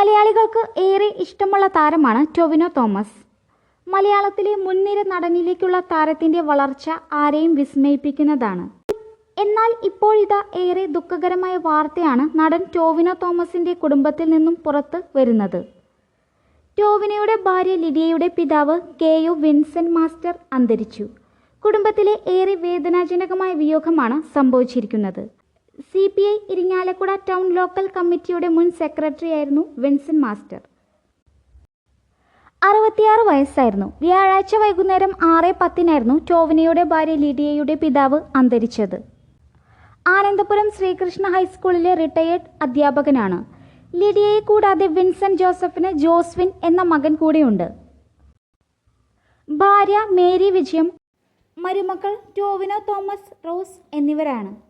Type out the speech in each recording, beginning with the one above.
മലയാളികൾക്ക് ഏറെ ഇഷ്ടമുള്ള താരമാണ് ടൊവിനോ തോമസ്. മലയാളത്തിലെ മുൻനിര നടനിലേക്കുള്ള താരത്തിന്റെ വളർച്ച ആരെയും വിസ്മയിപ്പിക്കുന്നതാണ്. എന്നാൽ ഇപ്പോഴിതാ ഏറെ ദുഃഖകരമായ വാർത്തയാണ് നടൻ ടോവിനോ തോമസിന്റെ കുടുംബത്തിൽ നിന്നും പുറത്ത് വരുന്നത്. ടോവിനോയുടെ ഭാര്യ ലിഡിയയുടെ പിതാവ് കെ യു വിൻസെന്റ് മാസ്റ്റർ അന്തരിച്ചു. കുടുംബത്തിലെ ഏറെ വേദനാജനകമായ വിയോഗമാണ് സംഭവിച്ചിരിക്കുന്നത്. C P I Irinjalakuda town local കമ്മിറ്റിയുടെ മുൻ സെക്രട്ടറിയായിരുന്നു വിൻസൻ മാസ്റ്റർ. അറുപത്തിയാറ് വയസ്സായിരുന്നു. വ്യാഴാഴ്ച വൈകുന്നേരം ആറ് പത്തിനായിരുന്നു ടോവിനയുടെ ഭാര്യ ലിഡിയയുടെ പിതാവ് അന്തരിച്ചത്. ആനന്ദപുരം ശ്രീകൃഷ്ണ ഹൈസ്കൂളിലെ റിട്ടയേർഡ് അധ്യാപകനാണ്. ലിഡിയയെ കൂടാതെ വിൻസെന്റ് ജോസഫിന് ജോസ്വിൻ എന്ന മകൻ കൂടിയുണ്ട്. ഭാര്യ മേരി വിജയം മരുമക്കൾ ടോവിനോ തോമസ് റോസ് എന്നിവരാണ്.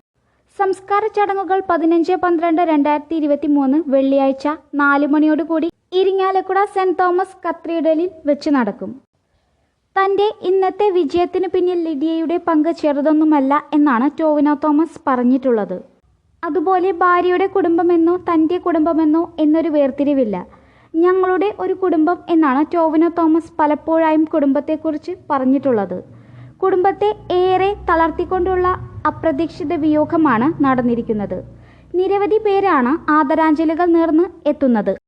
സംസ്കാര ചടങ്ങുകൾ പതിനഞ്ച് പന്ത്രണ്ട് രണ്ടായിരത്തി ഇരുപത്തി മൂന്ന് വെള്ളിയാഴ്ച നാല് മണിയോടുകൂടി ഇരിങ്ങാലക്കുട സെന്റ് തോമസ് കത്തീഡ്രലിൽ വെച്ച് നടക്കും. തന്റെ ഇന്നത്തെ വിജയത്തിന് പിന്നിൽ ലിഡിയയുടെ പങ്ക് ചെറുതൊന്നുമല്ല എന്നാണ് ടോവിനോ തോമസ് പറഞ്ഞിട്ടുള്ളത്. അതുപോലെ ഭാര്യയുടെ കുടുംബമെന്നോ തന്റെ കുടുംബമെന്നോ എന്നൊരു വേർതിരിവില്ല. ഞങ്ങളുടെ ഒരു കുടുംബം എന്നാണ് ടോവിനോ തോമസ് പലപ്പോഴായും കുടുംബത്തെക്കുറിച്ച് പറഞ്ഞിട്ടുള്ളത്. കുടുംബത്തെ ഏറെ തളർത്തിക്കൊണ്ടുള്ള അപ്രതീക്ഷിത വിയോഗമാണ് നടന്നിരിക്കുന്നത്. നിരവധി പേരാണ് ആദരാഞ്ജലികൾ നേർന്ന് എത്തുന്നത്.